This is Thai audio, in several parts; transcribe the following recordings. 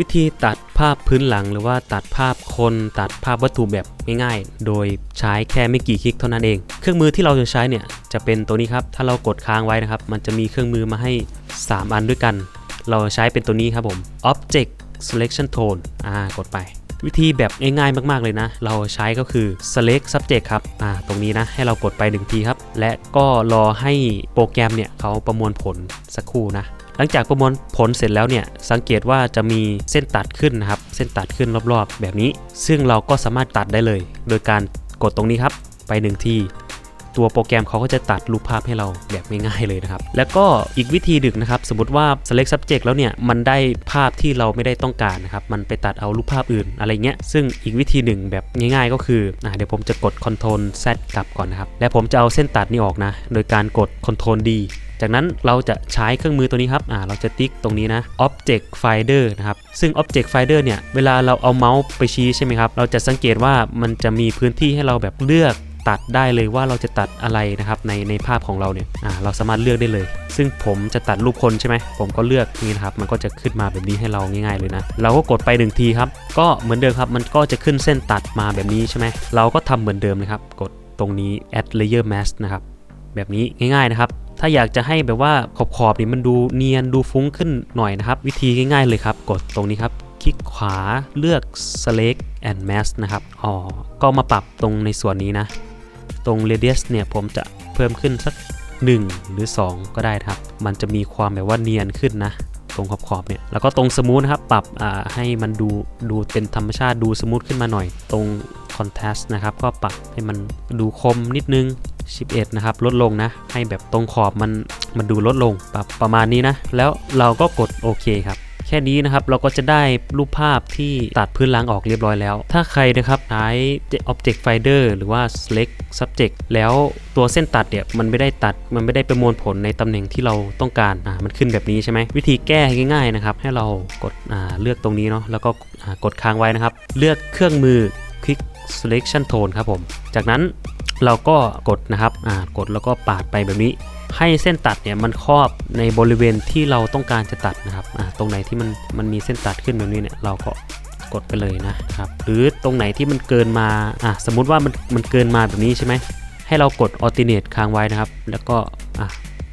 วิธีตัดภาพพื้นหลังหรือว่าตัดภาพคนตัดภาพวัตถุแบบง่ายๆ โดยใช้แค่ไม่กี่คลิกเท่านั้นเอง เครื่องมือที่เราจะใช้เนี่ยจะเป็นตัวนี้ครับ ถ้าเรากดค้างไว้นะครับ มันจะมีเครื่องมือมาให้ 3 อันด้วยกัน เราใช้เป็นตัวนี้ครับผม Object Selection Tone อ่ากดไป วิธีแบบง่ายๆ มากๆเลยนะ เราใช้ก็คือ select subject ครับอ่าตรงนี้นะให้เรากดไป1ทีครับ และก็รอให้โปรแกรมเนี่ยเขาประมวลผลสักครู่นะ หลังจากประมวลผลเสร็จแล้วเนี่ยสังเกตว่าจะมีเส้นตัดขึ้นนะครับ เส้นตัดขึ้นรอบๆ แบบนี้ ซึ่งเราก็สามารถตัดได้เลย โดยการกดตรงนี้ครับ ไป1ทีตัวโปรแกรมเขาก็จะตัดรูปภาพให้เราแบบง่ายๆเลยนะครับ แล้วก็อีกวิธีดึกนะครับ สมมติว่า select subject แล้วเนี่ย มันได้ภาพที่เราไม่ได้ต้องการนะครับ มันไปตัดเอารูปภาพอื่นอะไรเงี้ย ซึ่งอีกวิธีหนึ่งแบบง่ายๆก็คืออะเดี๋ยวผมจะกด control Z กลับก่อนนะครับ และผมจะเอาเส้นตัดนี้ออกนะ โดยการกด control D จากนั้นเราจะใช้เครื่องมือตัวนี้ครับอ่าเราจะติ๊กตรงนี้นะ Object Finder นะครับ ซึ่ง Object Finder เนี่ย เวลาเราเอาเมาส์ไปชี้ใช่ไหมครับ เราจะสังเกตว่ามันจะมีพื้นที่ให้เราแบบเลือกตัดได้เลยว่าเราจะตัดอะไรนะครับในในภาพของเราเนี่ยอ่าเราสามารถเลือกได้เลย ซึ่งผมจะตัดรูปคนใช่ไหมผมก็เลือกนี่นะครับมันก็จะขึ้นมาแบบนี้ให้เราง่ายๆเลยนะ เราก็กดไปหนึ่งทีครับ ก็เหมือนเดิมครับมันก็จะขึ้นเส้นตัดมาแบบนี้ใช่ไหมเราก็ทำเหมือนเดิมนะครับ กดตรงนี้ add layer mask นะครับแบบนี้ง่ายๆนะครับ ถ้าอยากจะให้แบบว่าขอบขอบๆนี่มันดูเนียนดูฟุ้งขึ้นหน่อยนะครับ วิธีง่ายๆเลยครับ กดตรงนี้ครับ คลิกขวาเลือก select and mask นะครับอ๋อก็มาปรับตรงในส่วนนี้นะ ตรง radius เนี่ยผมจะเพิ่มขึ้นสัก 1 หรือ 2 ก็ได้ครับ มันจะมีความแบบว่าเนียนขึ้นนะตรงขอบขอบๆเนี่ยแล้วก็ตรงสมูทนะครับปรับให้มันดูดูเป็นธรรมชาติดูสมูทขึ้นมาหน่อย ตรง contrast นะครับ ก็ปรับให้มันดูคมนิดนึง 11 นะครับ ลดลงนะ ให้แบบตรงขอบมันมันดูลดลงปรประมาณนี้นะ แล้วเราก็กดโอเคครับ แค่นี้นะครับเราก็จะได้รูปภาพที่ตัดพื้นหลังออกเรียบร้อยแล้ว ถ้าใครนะครับใช้ Object Finder หรือว่า Select Subject แล้วตัวเส้นตัดเนี่ยมันไม่ได้ตัดมันไม่ได้ประมวลผลในตำแหน่งที่เราต้องการอ่ามันขึ้นแบบนี้ใช่ไหมวิธีแก้ง่ายๆนะครับให้เรากดอ่าเลือกตรงนี้เนาะแล้วก็กดค้างไว้นะครับ เลือกเครื่องมือ Quick Selection Tone ครับผม จากนั้น เราก็กดนะครับอ่ากดแล้วก็ปาดไปแบบนี้ ให้เส้นตัดเนี่ยมันครอบในบริเวณที่เราต้องการจะตัดนะครับอ่าตรงไหนที่มันมันมีเส้นตัดขึ้นแบบนี้เนี่ยเราก็กดไปเลยนะครับ หรือตรงไหนที่มันเกินมาอะสมมุติว่ามันมันเกินมาแบบนี้ใช่ไหมให้เรากด alternate ค้างไว้นะครับ แล้วก็อะ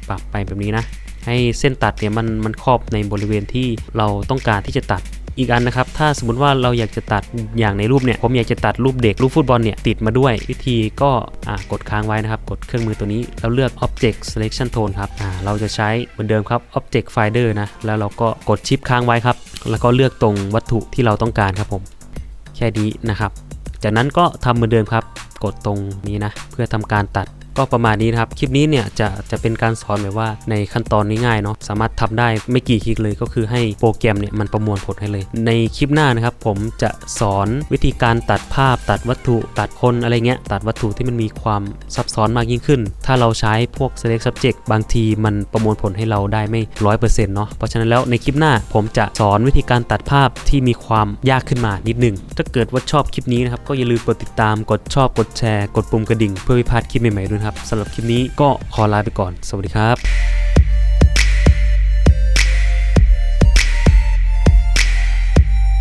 ปรับไปแบบนี้นะ ให้เส้นตัดเนี่ยมันมันครอบในบริเวณที่เราต้องการที่จะตัด อีกอันนะครับ ถ้าสมมติว่าเราอยากจะตัดอย่างในรูปเนี่ย ผมอยากจะตัดรูปเด็กรูปฟุตบอลเนี่ย ติดมาด้วยวิธีก็กดค้างไว้นะครับ กดเครื่องมือตัวนี้ แล้วเลือก Object Selection Tone ครับเราจะใช้เหมือนเดิมครับ Object Finder นะ แล้วเราก็กดชิปค้างไว้ครับ แล้วก็เลือกตรงวัตถุที่เราต้องการครับผม แค่นี้นะครับ จากนั้นก็ทำเหมือนเดิมครับ กดตรงนี้นะ เพื่อทำการตัด ก็ประมาณนี้นะครับ คลิปนี้เนี่ยจะจะเป็นการสอนแบบว่าในขั้นตอนง่ายๆเนาะสามารถทำได้ไม่กี่คลิกเลยก็คือให้โปรแกรมเนี่ยมันประมวลผลให้เลย ในคลิปหน้านะครับ ผมจะสอนวิธีการตัดภาพ ตัดวัตถุ ตัดคนอะไรเงี้ยตัดวัตถุที่มันมีความซับซ้อนมากยิ่งขึ้น ถ้าเราใช้พวก select subject บางทีมันประมวลผลให้เราได้ไม่ร้อยเปอร์เซ็นต์เนาะเพราะฉะนั้นแล้วในคลิปหน้าผมจะสอนวิธีการตัดภาพที่มีความยากขึ้นมานิดนึงถ้าเกิดว่าชอบคลิปนี้นะครับก็อย่าลืมกดติดตามกดชอบกดแชร์ กดปุ่มกระดิ่งเพื่อไม่พลาดคลิปใหม่ๆด้วยนะครับสำหรับคลิปนี้ก็ขอลาไปก่อน สวัสดีครับ